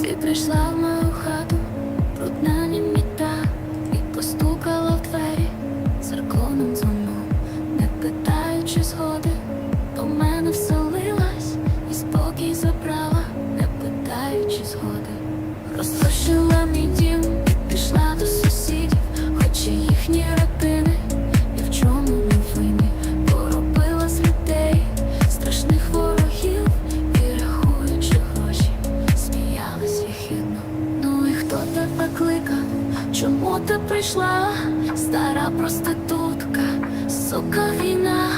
Ти прийшла в мою хату, брудна німіта, і постукала в двері церковним дзвоном, не питаючи згоди, до мене вселилась і спокій забрала, не питаючи згоди. розтощила мій дім проститутка, сука війна.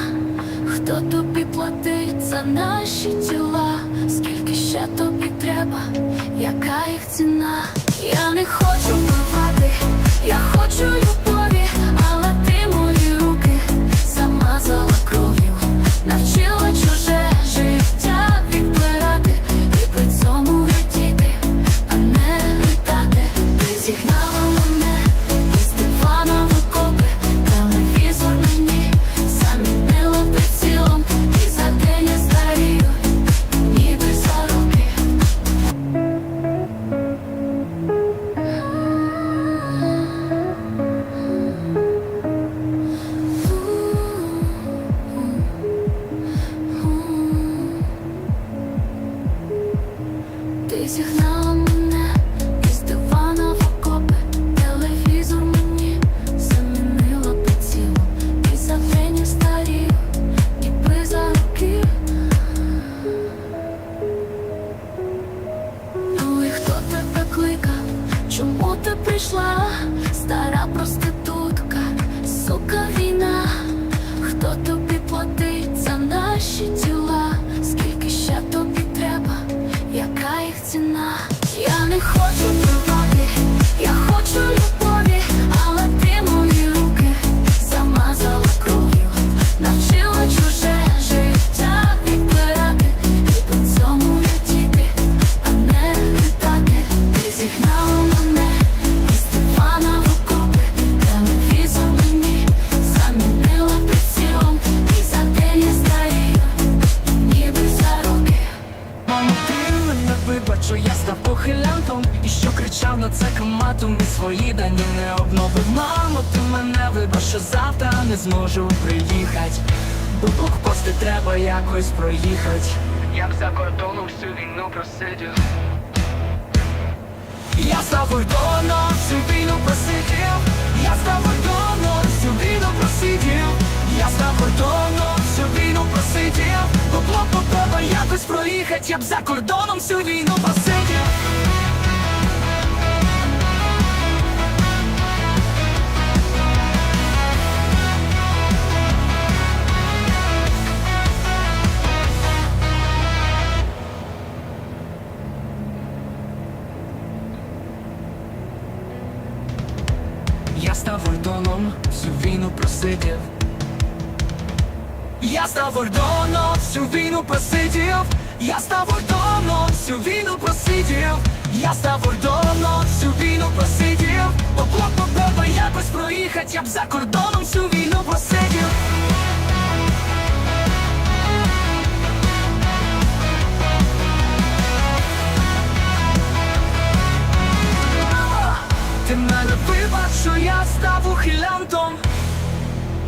Хто тобі платить за наші тіла? Скільки ще тобі треба? Яка їх ціна? Я не хочу вбивати, я хочу любові, але ти мої руки замазала кров'ю, навчила коматом свої дані не обновив. Мамо, ти мене вибач, що завтра не зможу приїхать. Бо блокпости треба якось проїхать. Я б за кордоном всю війну просидів. Я став кордоном, всю війну просидів. Я став кордоном, всю війну просидів. Я став кордоном, всю війну просидів. Бо блок треба якось проїхать. Я б за кордоном всю війну просидів всю війну просидів. Я став ордоном, всю війну просидів. Я став ордоном, всю війну просидів. Я став ордоном, всю війну просидів. Бо блок треба якось проїхать Я б за кордоном всю війну просидів що я став ухилянтом.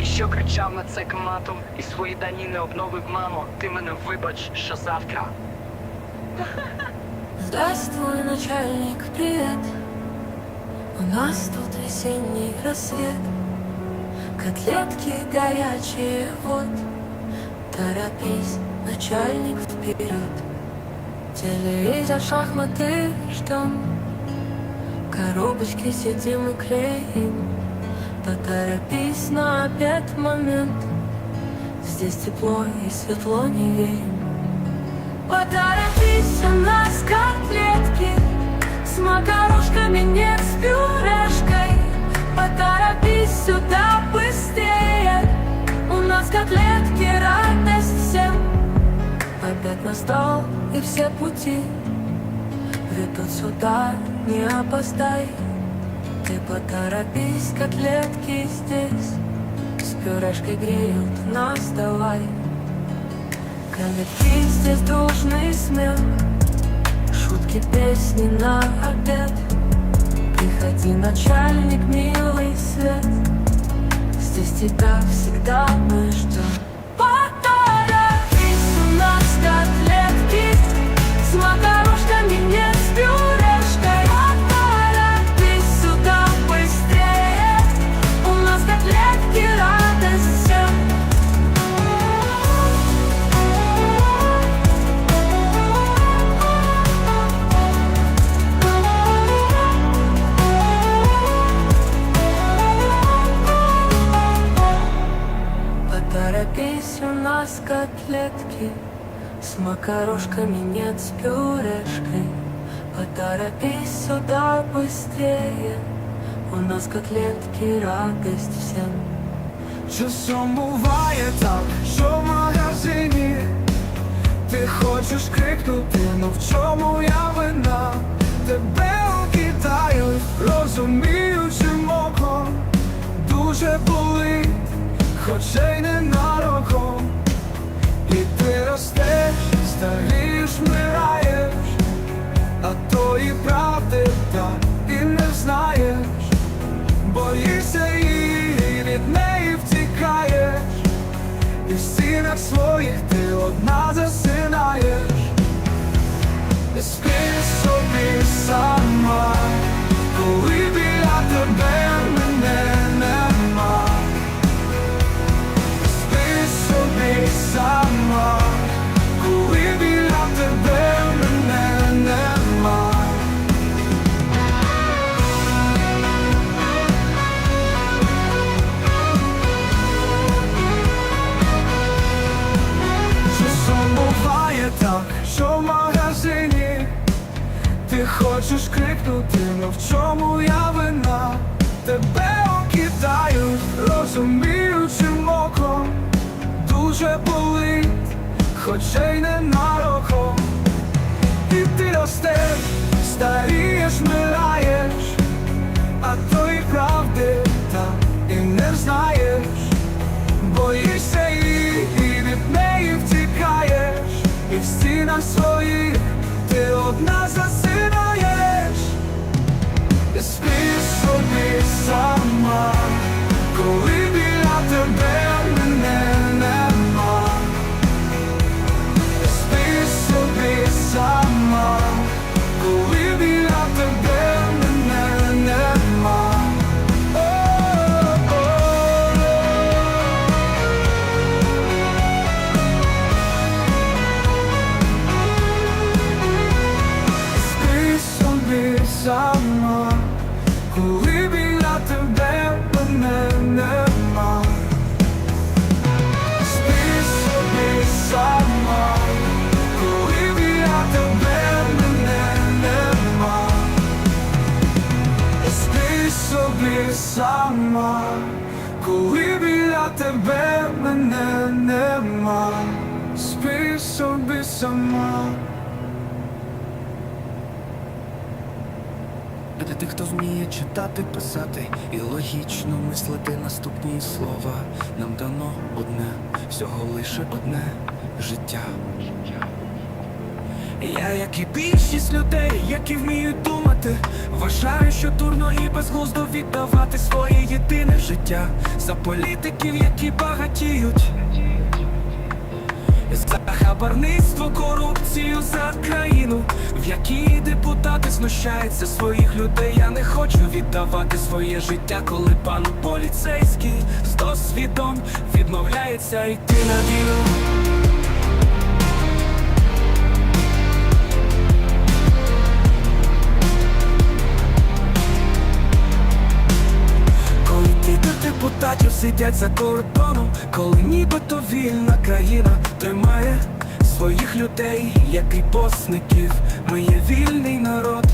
І що кричав на це матом І свої дані не обновив, мамо. Ти мене вибач, що завтра. Здравствуй, начальник, привет У нас тут весенний рассвет Котлетки горячие, вот Торопись, начальник, вперед. Телевизор, шахматы ждем Коробочки сидим и клеим. Поторопись на опять момент. Здесь тепло и светло не веем Поторопись, у нас котлетки С макарошками, нет с пюрешкой Поторопись сюда быстрее. У нас котлетки, радость всем. Опять настал и все пути Ведут сюда, не опоздай. Ты поторопись, котлетки здесь. С пюрешкой греют нас, давай Коллектив здесь дружный смех. Эти песни на обед. Приходи, начальник, милый свет. Здесь тебя всегда мы ждем котлетки С макарошками нет с пюрешкой. Поторопись сюда быстрее. У нас котлетки, радость всем. Часом буває так, що в магазині Ти хочеш крикнути, ну в чому я вина? Тебе окидають, розуміючим оком Дуже болить, хоча й не нароком ростеш, старієш, вмираєш. А тої правди так і не знаєш. Боїшся її, від неї втікаєш. І в стінах своїх ти одна засинаєш. І спи собі сама, окидають, розуміючим оком Дуже болить, хоча й не нароком І ти ростеш, старієш, сама, коли біля тебе мене нема. Спи собі сама. Для тих, хто вміє читати, писати і логічно мислити наступні слова. Нам дано одне, всього лише одне життя. Я, як і більшість людей, які вміють думати, вважаю, що дурно і безглуздо віддавати своє єдине життя за політиків, які багатіють. За хабарництво, корупцію за країну, в якій депутати знущаються своїх людей. Я не хочу віддавати своє життя, коли пан поліцейський з досвідом відмовляється йти на війну. Депутатів сидять за кордоном, коли нібито вільна країна тримає своїх людей, як і посників, ми є вільний народ.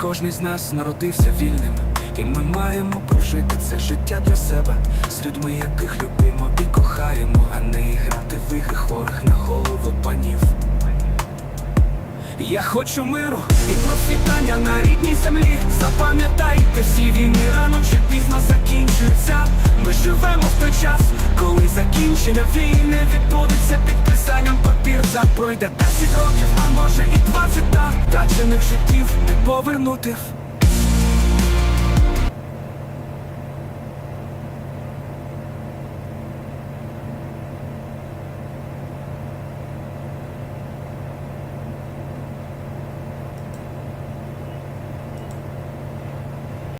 Кожний з нас народився вільним, і ми маємо прожити це життя для себе з людьми, яких любимо і кохаємо, а не грати Я хочу миру і процвітання на рідній землі. Запам'ятайте, всі війни рано чи пізно закінчуються. Ми живемо в той час, коли закінчення війни відбудеться під писанням папір. папірця. Пройде 10 років, а може і 20 та Втрачених життів не повернути